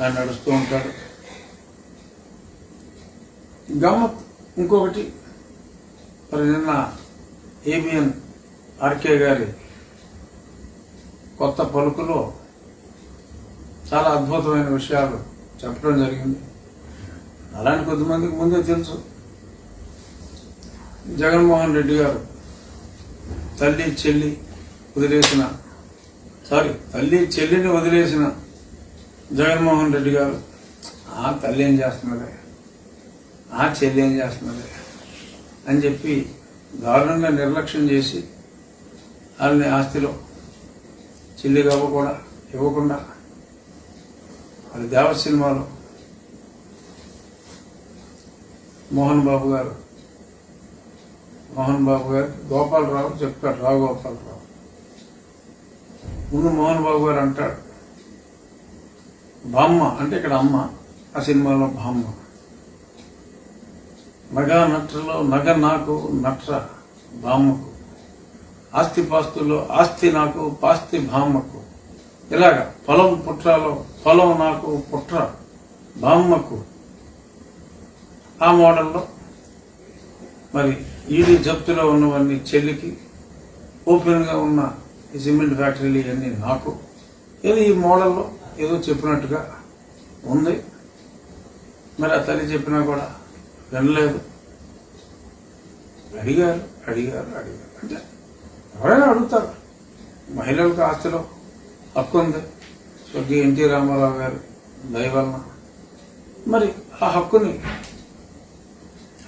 ఆయన నడుస్తూ ఉంటాడు. గమ్మత్ ఇంకొకటి మరి నిన్న ఏబిఎన్ ఆర్కే గారి కొత్త పలుకులో చాలా అద్భుతమైన విషయాలు చెప్పడం జరిగింది. అలాంటి కొద్దిమందికి ముందే తెలుసు. జగన్మోహన్ రెడ్డి గారు తల్లి చెల్లి వదిలేసిన సారీ తల్లి చెల్లిని వదిలేసిన జగన్మోహన్ రెడ్డి గారు ఆ తల్లి ఏం చేస్తున్నదే ఆ చెల్లి ఏం చేస్తున్నదే అని చెప్పి దారుణంగా నిర్లక్ష్యం చేసి వాళ్ళని ఆస్తిలో చెల్లిగా ఇవ్వకుండా ఇవ్వకుండా అది దేవ సినిమాలో మోహన్ బాబు గారు మోహన్ బాబు గారు గోపాలరావు చెప్పాడు రావు గోపాలరావు. ముందు మోహన్ బాబు గారు అంటాడు బామ్మ అంటే ఇక్కడ అమ్మ. ఆ సినిమాలో బామ్మ. నగ నట్రలో నగ నాకు నట్ర బామ్మకు. ఆస్తి పాస్తుల్లో ఆస్తి నాకు పాస్తి బామ్మకు. ఇలాగ పొలం పుట్రాలో పొలం నాకు పుట్ర బామ్మకు. ఆ మోడల్లో మరి ఈడీ జప్తులో ఉన్నవన్నీ చెల్లికి ఓపెన్గా ఉన్న ఈ సిమెంట్ ఫ్యాక్టరీలు ఇవన్నీ నాకు. ఇది ఈ మోడల్లో? ఏదో చెప్పినట్టుగా ఉంది. మరి ఆ తల్లి చెప్పినా కూడా వినలేదు. అడిగారు అడిగారు అడిగారు. అంటే ఎవరైనా అడుగుతారు. మహిళలకు ఆస్తిలో హక్కు ఉంది. స్వర్గీయ ఎన్టీ రామారావు గారు దయవలన మరి ఆ హక్కుని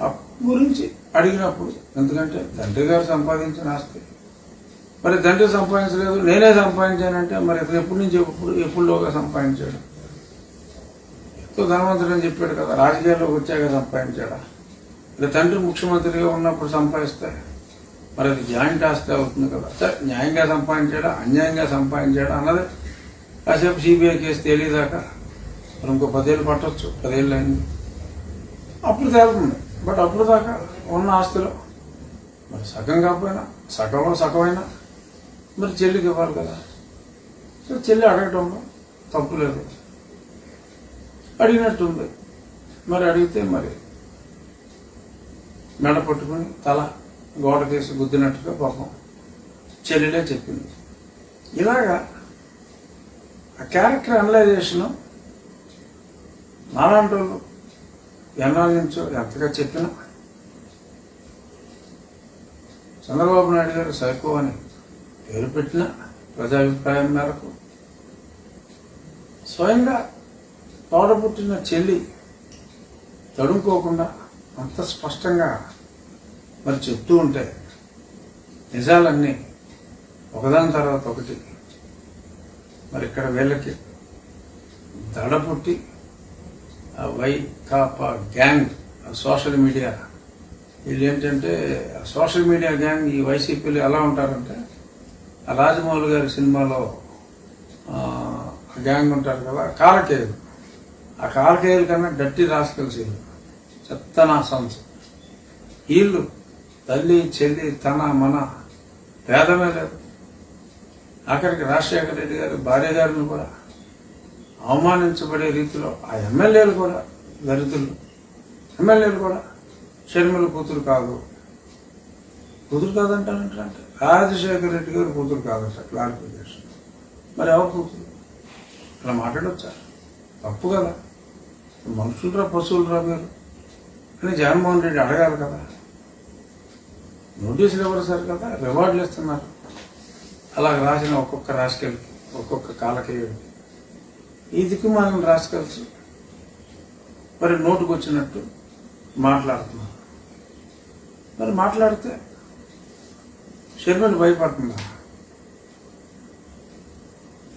హక్కు గురించి అడిగినప్పుడు ఎందుకంటే తండ్రి గారు సంపాదించిన ఆస్తి మరి తండ్రి సంపాదించలేదు నేనే సంపాదించానంటే మరి ఎప్పటి నుంచి ఎప్పుడు ఎప్పుడులోగా సంపాదించాడు? ఎంతో ధనవంతుడు అని చెప్పాడు కదా రాజకీయాల్లోకి వచ్చాక సంపాదించాడా? మరి తండ్రి ముఖ్యమంత్రిగా ఉన్నప్పుడు సంపాదిస్తే మరి అది జాయింట్ ఆస్తి అవుతుంది కదా. సరే న్యాయంగా సంపాదించాడా? అన్యాయంగా సంపాదించాడా అన్నది కాసేపు సిబిఐ కేసు తేలిదాకా మరి ఇంకో పదేళ్ళు పట్టవచ్చు పదేళ్ళు అయింది. అప్పుడు తేలుతుంది. బట్ అప్పుడు దాకా ఉన్న ఆస్తిలో మరి సగం కాకపోయినా సగంలో సగమైనా మరి చెల్లికి ఇవ్వాలి కదా. సో చెల్లి అడగటంలో తప్పు లేదు. అడిగినట్టుంది. మరి అడిగితే మరి మెడ పట్టుకుని తల గోడ కేసి గుద్దినట్టుగా పాపం చెల్లెలే చెప్పింది. ఇలాగా ఆ క్యారెక్టర్ అనలైజేషన్ నాలాంటి వాళ్ళు ఎన్నాళ్ళ నుంచో ఎంతగా చెప్పినా చంద్రబాబు నాయుడు గారు సైకో అని పేరు పెట్టిన ప్రజాభిప్రాయం మేరకు స్వయంగా తోడబుట్టిన చెల్లి తడుముకోకుండా అంత స్పష్టంగా మరి చెప్తూ ఉంటే నిజాలన్నీ ఒకదాని తర్వాత ఒకటి. మరి ఇక్కడ వీళ్ళకి దడ పుట్టి ఆ వై కాపా గ్యాంగ్ ఆ సోషల్ మీడియా. వీళ్ళు ఏంటంటే సోషల్ మీడియా గ్యాంగ్ ఈ వైసీపీలు ఎలా ఉంటారంటే రాజమౌళి గారి సినిమాలో గ్యాంగ్ ఉంటారు కదా కాలకేయులు ఆ కాలకేయుల కన్నా డట్టి రాసుకెళ్ళి వీళ్ళు చెత్తనా వీళ్ళు తల్లి చెల్లి తన మన భేదమే లేదు. అక్కడికి రాజశేఖర రెడ్డి గారి భార్య గారిని కూడా అవమానించబడే రీతిలో ఆ ఎమ్మెల్యేలు కూడా దరిద్రులు ఎమ్మెల్యేలు కూడా షర్మిల కూతురు కాదు. కూతురు కాదంటానంటే రాజశేఖర రెడ్డి గారు కూతురు కాదట క్లారిఫికేషన్ మరి ఎవరు కూతురు? అలా మాట్లాడొచ్చా? తప్పు కదా. మనుషులరా పశువులరా మీరు? అని జగన్మోహన్ రెడ్డి అడగాలి కదా. నోటీసులు ఇవ్వరు సార్ కదా? రివార్డులు ఇస్తున్నారు. అలా రాసిన ఒక్కొక్క రాసుకెళ్ళి ఒక్కొక్క కాలకేయుడికి ఇదికి మనం రాసుకెళ్ళచ్చు మరి నోటుకు వచ్చినట్టు మాట్లాడుతున్నాం మరి మాట్లాడితే షర్మిల భయపడుతుందా?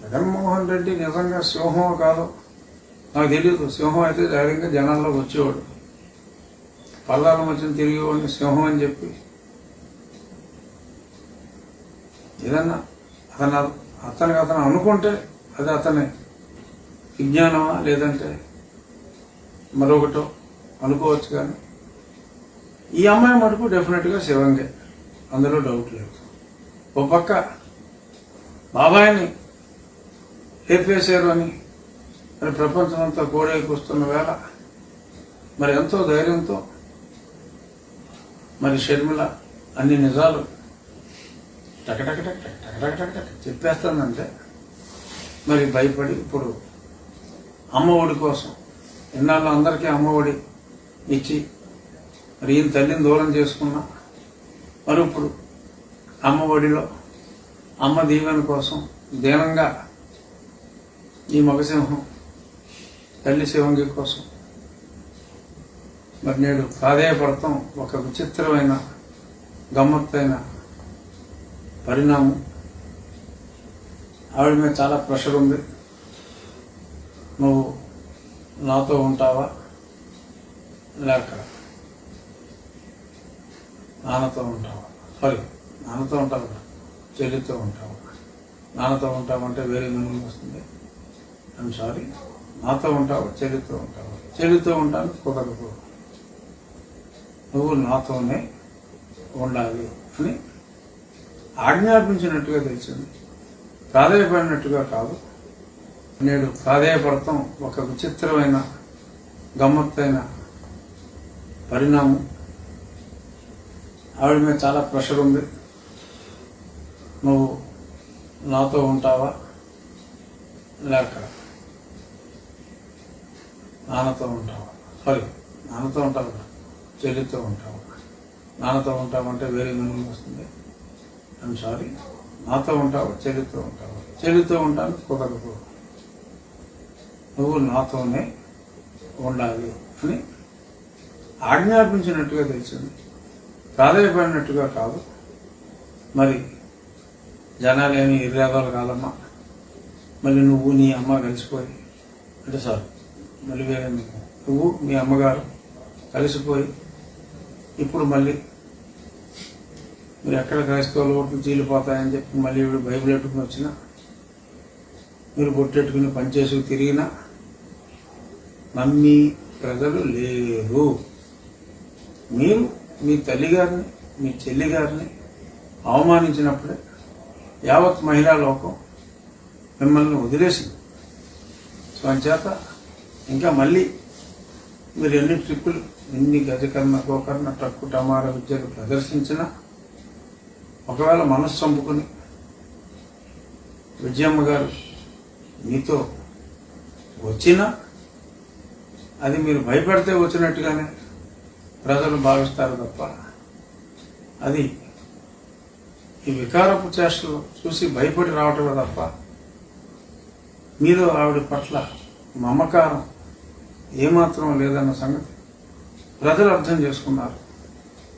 జగన్మోహన్ రెడ్డి నిజంగా సింహం కాదు. నాకు తెలియదు సింహం అయితే ధైర్యంగా జనాల్లో వచ్చేవాడు. పల్లాల మధ్యన తిరిగేవాడిని సింహం అని చెప్పి. ఏదన్నా అతను అతనికి అతను అనుకుంటే అది అతని విజ్ఞానమా లేదంటే మరొకటో అనుకోవచ్చు కానీ ఈ అమ్మాయి మటుకు డెఫినెట్గా శివంగే. అందులో డౌట్ లేదు. ఓ పక్క బాబాయిని ఏపేశారు అని మరి ప్రపంచమంతా కోడేకొస్తున్న వేళ మరి ఎంతో ధైర్యంతో మరి షర్మిల అన్ని నిజాలు టకటకటక చెప్పేస్తానంటే మరి భయపడి ఇప్పుడు అమ్మ ఒడి కోసం ఇన్నాళ్ళు అందరికీ అమ్మ ఒడి ఇచ్చి మరి ఈయన తల్లిని దూరం చేసుకున్నా మరి ఇప్పుడు అమ్మ ఒడిలో అమ్మ దీవెన కోసం దీనంగా ఈ మగసింహం తల్లి శివంగి కోసం. మరి నేడు ప్రాధేయపడతాం ఒక విచిత్రమైన గమ్మత్తైన పరిణామం. ఆవిడ మీద చాలా ప్రెషర్ ఉంది. నువ్వు నాతో ఉంటావా? లేక నాన్నతో ఉంటావా సారీ నాన్నతో ఉంటావు కదా, చెల్లితో ఉంటావు నాన్నతో ఉంటామంటే వేరే నూనె వస్తుంది. ఐమ్ సారీ నాతో ఉంటావు? చెల్లితో ఉంటావు? చెల్లితో ఉంటాను కుదరదు. నువ్వు నాతోనే ఉండాలి అని ఆజ్ఞాపించినట్టుగా తెలిసింది. ప్రాధాయపడినట్టుగా కాదు. నేడు ప్రాధాయపడతాం ఒక విచిత్రమైన గమ్మత్తైన పరిణామం. ఆవిడ మీద చాలా ప్రెషర్ ఉంది. నువ్వు నాతో ఉంటావా? లేక నాన్నతో ఉంటావా? సారీ నాన్నతో ఉంటావు చెల్లితో ఉంటావు? నాన్నతో ఉంటావంటే వేరే మీనింగ్ వస్తుంది. ఐమ్ సారీ నాతో ఉంటావు? చెల్లితో ఉంటావు? చెల్లితో ఉంటాను కుదరదు. నువ్వు నాతోనే ఉండాలి అని ఆజ్ఞాపించినట్టుగా తెలిసింది. ప్రాధాయపడినట్టుగా కాదు. మరి జనాలేమి ఇర్రేదాలు కాదమ్మా. మళ్ళీ నువ్వు నీ అమ్మ కలిసిపోయి అంటే సార్. మళ్ళీ వేరే నువ్వు నువ్వు మీ అమ్మగారు కలిసిపోయి ఇప్పుడు మళ్ళీ మీరు ఎక్కడ క్రైస్తవులు ఓట్లు చీలిపోతాయని చెప్పి మళ్ళీ ఇప్పుడు బైబిల్ పెట్టుకుని వచ్చినా మీరు బొట్టెట్టుకుని పనిచేసి తిరిగినా నమ్మి ప్రజలు లేరు. మీరు మీ తల్లిగారిని మీ చెల్లి గారిని అవమానించినప్పుడే యావత్ మహిళా లోకం మిమ్మల్ని వదిలేసింది. సో అంచేత ఇంకా మళ్ళీ మీరు ఎన్ని ట్రిప్పులు ఎన్ని గజకర్ణ గోకర్ణ ట్రక్కు టమార విద్యలు ప్రదర్శించినా ఒకవేళ మనస్సు చంపుకుని విజయమ్మ గారు మీతో వచ్చినా అది మీరు భయపడితే వచ్చినట్టుగానే ప్రజలు భావిస్తారు తప్ప అది ఈ వికారపు చేష్టలు చూసి భయపడి రావటమే తప్ప మీలో ఆవిడ పట్ల మమకారం ఏమాత్రం లేదన్న సంగతి ప్రజలు అర్థం చేసుకున్నారు.